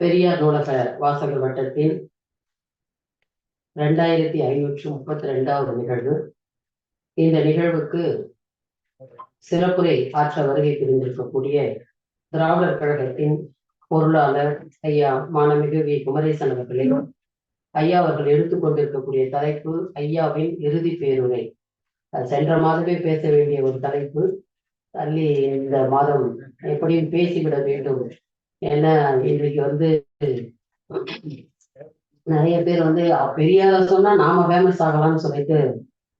பெரியார் நூலக வாசகர் வட்டத்தில் ரெண்டாயிரத்தி ஐநூற்று முப்பத்தி ரெண்டாவது நிகழ்வு. இந்த நிகழ்வுக்கு சிறப்புரை ஆற்ற வருகை புரிந்திருக்கக்கூடிய திராவிடர் கழகத்தின் பொருளாளர் ஐயா மாணமிகு வி. குமரேசன் அவர்களே ஐயா அவர்கள் எடுத்துக்கொண்டிருக்கக்கூடிய தலைப்பு ஐயாவின் இறுதி பேருரை. சென்ற மாதமே பேச வேண்டிய ஒரு தலைப்பு தள்ளி இந்த மாதம் எப்படியும் பேசிவிட வேண்டும். ஏன்னா இன்றைக்கு வந்து நிறைய பேர் வந்து பெரியார சொன்னா நாம ஃபேமஸ் ஆகலாம்னு சொல்லிட்டு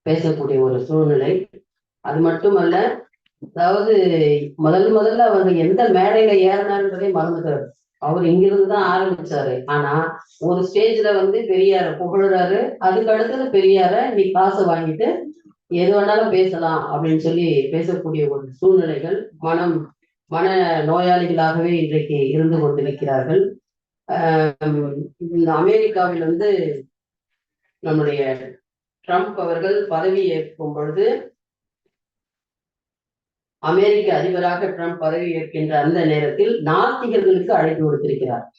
பேசக்கூடிய ஒரு சூழ்நிலை. அது மட்டுமல்ல அதாவது முதல் முதல்ல அவங்க எந்த மேடையில ஏறினார்ன்றதே மறந்துட்டாரு அவர் இங்கிருந்து தான் ஆரம்பிச்சாரு. ஆனா ஒரு ஸ்டேஜ்ல வந்து பெரியார புகழ்றாரு. அதுக்கு அடுத்தது பெரியார நீ காசு வாங்கிட்டு எது வேணாலும் பேசலாம் அப்படின்னு சொல்லி பேசக்கூடிய ஒரு சூழ்நிலைகள் மனம் மன நோயாளிகளாகவே இன்றைக்கு இருந்து கொண்டிருக்கிறார்கள். ஆஹ் இந்த அமெரிக்காவில் வந்து நம்முடைய ட்ரம்ப் அவர்கள் பதவி ஏற்கும் பொழுது அமெரிக்க அதிபராக ட்ரம்ப் பதவி ஏற்கின்ற அந்த நேரத்தில் நாத்திகர்களுக்கு அழைப்பு கொடுத்திருக்கிறார்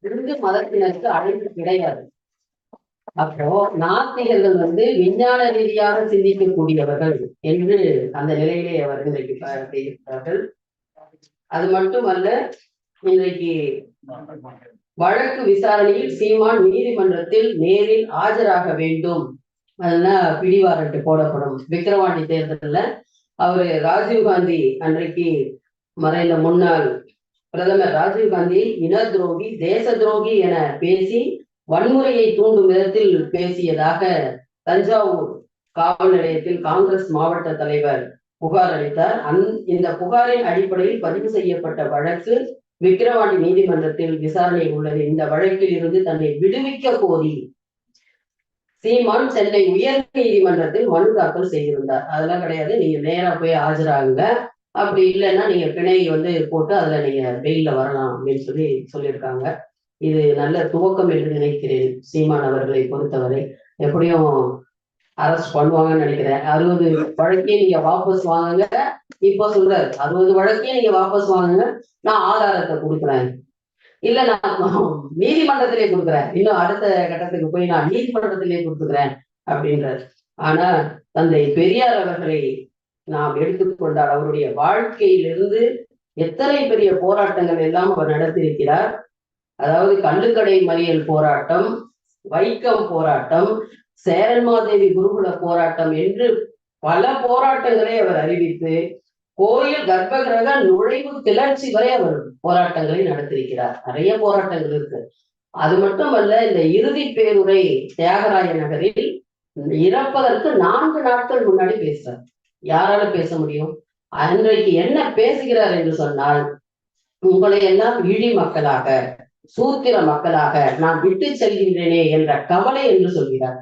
இந்து மதத்தினருக்கு அழைப்பு கிடையாது. அப்போ நாத்திகர்கள் வந்து விஞ்ஞான ரீதியாக சிந்திக்கக்கூடியவர்கள் என்று அந்த நிலையிலே அவர் இன்றைக்கு இருக்கிறார்கள் அது மட்டுமல்ல இன்றைக்கு வழக்கு விசாரணையில் சீமான் நீதிமன்றத்தில் நேரில் ஆஜராக வேண்டும். அதெல்லாம் பிடிவாரண்ட் போடப்படும். விக்கிரவாண்டி தேர்தலில் அவரு ராஜீவ்காந்தி அன்றைக்கு மறைந்த முன்னாள் பிரதமர் ராஜீவ்காந்தி இன துரோகி தேச துரோகி என பேசி வன்முறையை தூண்டும் விதத்தில் பேசியதாக தஞ்சாவூர் காவல் நிலையத்தில் காங்கிரஸ் மாவட்ட தலைவர் புகார் அளித்தார். அந் இந்த புகாரின் அடிப்படையில் பதிவு செய்யப்பட்ட வழக்கு விக்கிரவாண்டி நீதிமன்றத்தில் விசாரணை உள்ளது. இந்த வழக்கில் இருந்து தன்னை விடுவிக்க கோரி சீமான் சென்னை உயர் நீதிமன்றத்தில் மனு தாக்கல் செய்திருந்தார். அதெல்லாம் கிடையாது. நீங்க நேரா போய் ஆஜராகுங்க. அப்படி இல்லைன்னா நீங்க பிணை வந்து போட்டு அதுல நீங்க வெயில்ல வரலாம் அப்படின்னு சொல்லி சொல்லியிருக்காங்க. இது நல்ல துவக்கம் என்று நினைக்கிறேன் சீமான் அவர்களை பொறுத்தவரை. எப்படியும் அரெஸ்ட் பண்ணுவாங்கன்னு நினைக்கிறேன். அறுபது வழக்கையும் நீங்க வாபஸ் வாங்குங்க. இப்ப சொல்றாரு அறுபது வழக்கையும் நீங்க வாபஸ் வாங்குங்க. நான் ஆதாரத்தை கொடுக்குறேன். இல்ல நான் நீதிமன்றத்திலே கொடுக்குறேன். இன்னும் அடுத்த கட்டத்துக்கு போய் நான் நீதிமன்றத்திலே கொடுத்துக்கிறேன் அப்படின்றார். ஆனா தந்தை பெரியார் அவர்களை நாம் எடுத்துக்கொண்டால் அவருடைய வாழ்க்கையிலிருந்து எத்தனை பெரிய போராட்டங்கள் எல்லாம் அவர் நடத்தியிருக்கிறார். அதாவது கல்லுக்கடை மறியல் போராட்டம் வைக்கம் போராட்டம் சேரன்மாதேவி குருகுல போராட்டம் என்று பல போராட்டங்களை அவர் அறிவித்து கோயில் கர்ப்பகிரக நுழைவு கிளர்ச்சி வரை அவர் போராட்டங்களை நடத்தியிருக்கிறார். நிறைய போராட்டங்கள் இருக்கு. அது மட்டுமல்ல இந்த இறுதி பேருரை தியாகராய நகரில் இறப்பதற்கு நான்கு நாட்கள் முன்னாடி பேசுறார். யாரால பேச முடியும்? அன்றைக்கு என்ன பேசுகிறார் என்று சொன்னால் உங்களை எல்லாம் இழி மக்களாக சூத்திர மக்களாக நான் விட்டு செல்கின்றேனே என்ற கவலை என்று சொல்கிறார்.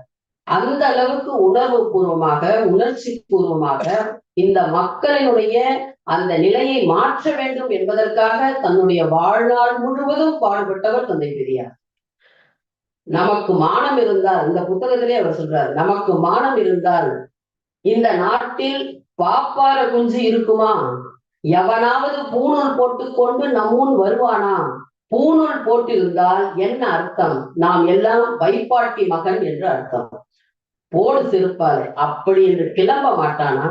அந்த அளவுக்கு உணர்வு பூர்வமாக உணர்ச்சி பூர்வமாக இந்த மக்களினுடைய அந்த நிலையை மாற்ற வேண்டும் என்பதற்காக தன்னுடைய வாழ்நாள் முழுவதும் பாடுபட்டவர் தந்தை பெரியார். நமக்கு மானம் இருந்தால் இந்த புத்தகத்திலே அவர் சொல்றார் நமக்கு மானம் இருந்தால் இந்த நாட்டில் பாப்பார குஞ்சு இருக்குமா? எவனாவது பூணூல் போட்டுக்கொண்டு நம்முன் வருவானா? பூணூல் போட்டிருந்தால் என்ன அர்த்தம்? நாம் எல்லாம் வைப்பாட்டி மகன் என்று அர்த்தம். போடு சிறுப்பாரு அப்படி என்று கிளம்ப மாட்டானா?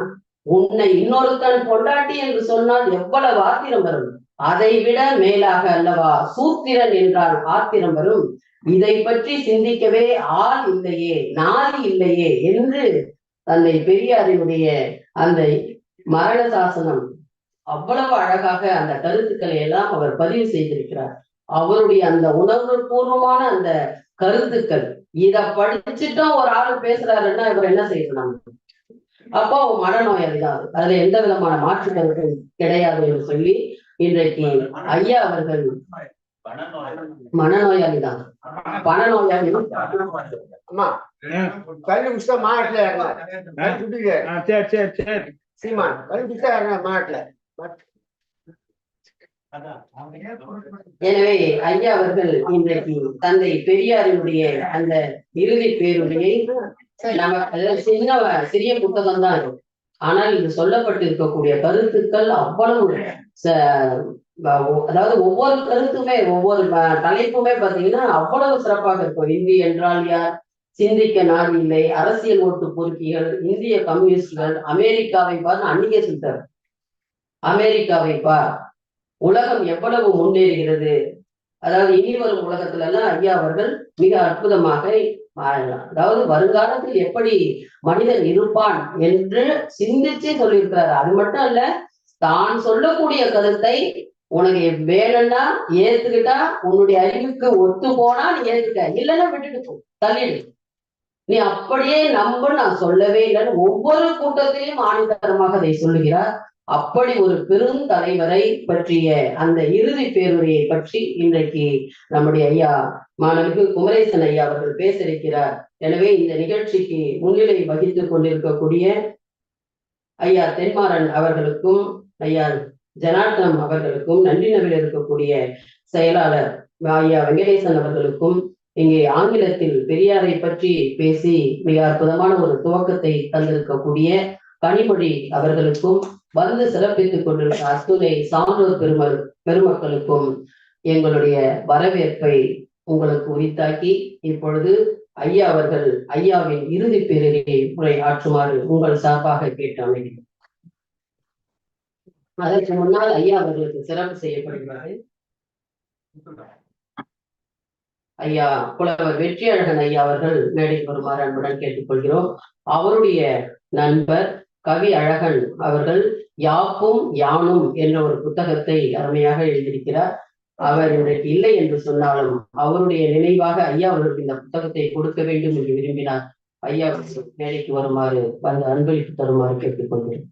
உன்னை இன்னொருத்தன் பொண்டாட்டி என்று சொன்னால் எவ்வளவு ஆத்திரம் வரும்? அதை விட மேலாக அல்லவா? சூத்திரன் என்றால் ஆத்திரம் வரும். இதை பற்றி சிந்திக்கவே ஆள் இல்லையே நாதி இல்லையே என்று தன்னை பெரியாரினுடைய அந்த மரண சாசனம் அவ்வளவு அழகாக அந்த கருத்துக்களை எல்லாம் அவர் பதிவு செய்திருக்கிறார். அவருடைய அந்த உணர்வு பூர்வமான அந்த கருத்துக்கள். இத படிச்சுட்டும் ஒரு ஆள் பேசுறாருன்னா இவர் என்ன செய்யணும்? அப்போ மனநோயாளி தான் அதுல எந்த விதமான மாற்று கிடையாது என்று சொல்லி இன்றைக்கு ஐயா அவர்கள் மனநோயாளி தான் பணநோயாளி அம்மா கல்வி புஸ்தக மாவட்டத்துல சரி சரி சரி. சீமான் கல்வி மாவட்டத்துல எனவே ஐயா அவர்கள் இன்றைக்கு தந்தை பெரியாரினுடைய அந்த இறுதி பேருரையை நம்ம சின்ன சிறிய புத்தகம் தான் இருக்கும் ஆனால் இது சொல்லப்பட்டிருக்கக்கூடிய கருத்துக்கள் அவ்வளவு அதாவது ஒவ்வொரு கருத்துமே ஒவ்வொரு தலைப்புமே பாத்தீங்கன்னா அவ்வளவு சிறப்பாக இருக்கும். இந்தி என்றால் யார்? சிந்திக்க நாடு இல்லை. அரசியல் ஓட்டு பொறுக்கிகள் இந்திய கம்யூனிஸ்டுகள் அமெரிக்காவை பார் அன்னிய சொல்லிட்டார் அமெரிக்காவை பார். உலகம் எவ்வளவு முன்னேறுகிறது? அதாவது இனி வரும் உலகத்துல எல்லாம் ஐயா அவர்கள் மிக அற்புதமாக ஆஹ், அதாவது வருங்காலத்தில் எப்படி மனிதன் இருப்பான் என்று சிந்திச்சு சொல்லியிருக்கிறார். அது மட்டும் இல்ல தான் சொல்லக்கூடிய கருத்தை உனக்கு வேணும்னா ஏத்துக்கிட்டா உன்னுடைய அறிவுக்கு ஒத்து போனா நீ ஏத்துக்க. இல்லைன்னா விட்டுட்டு போ. தள்ளிடு. நீ அப்படியே நம்ப நான் சொல்லவே இல்லைன்னு ஒவ்வொரு கூட்டத்திலையும் ஆணித்தரமாக அதை சொல்லுகிறார். அப்படி ஒரு பெரும் தலைவரை பற்றிய அந்த இறுதி பேருரையை பற்றி இன்றைக்கு நம்முடைய ஐயா மாணவிக்கு குமரேசன் ஐயா அவர்கள் பேச இருக்கிறார் எனவே இந்த நிகழ்ச்சிக்கு முன்னிலை வகித்துக் கொண்டிருக்கக்கூடிய ஐயா தென்மாறன் அவர்களுக்கும் ஐயா ஜனார்த்தனம் அவர்களுக்கும் நன்றினவில் இருக்கக்கூடிய செயலாளர் ஐயா வெங்கடேசன் அவர்களுக்கும் இங்கே ஆங்கிலத்தில் பெரியாரை பற்றி பேசி மிக அற்புதமான ஒரு துவக்கத்தை தந்திருக்கக்கூடிய கனிமொழி அவர்களுக்கும் வந்து சிறப்பித்துக் கொண்டிருந்த அத்துணை சான்றோர் பெருமல் பெருமக்களுக்கும் எங்களுடைய வரவேற்பை உங்களுக்கு உரித்தாக்கி இப்பொழுது ஐயா அவர்கள் ஐயாவின் இறுதி பேரிலே உரை ஆற்றுமாறு உங்கள் சார்பாக கேட்டு அமைகிறேன். அதற்கு முன்னால் ஐயா அவர்களுக்கு சிறப்பு செய்யப்படுகிறார்கள். ஐயா புலவர் வெற்றியழகன் ஐயா அவர்கள் மேடைக்கு வருமாறு அன்புடன் கேட்டுக்கொள்கிறோம். அவருடைய நண்பர் கவி அழகன் அவர்கள் யாப்பும் யானும் என்ற ஒரு புத்தகத்தை அருமையாக எழுதியிருக்கிறார். அவர் இன்றைக்கு இல்லை என்று சொன்னாலும் அவருடைய நினைவாக ஐயா அவர்களுக்கு இந்த புத்தகத்தை கொடுக்க வேண்டும் என்று விரும்பினார். ஐயா வேலைக்கு வருமாறு வந்து அன்பளிப்பு தருமாறு கேட்டுக்கொள்கிறேன்.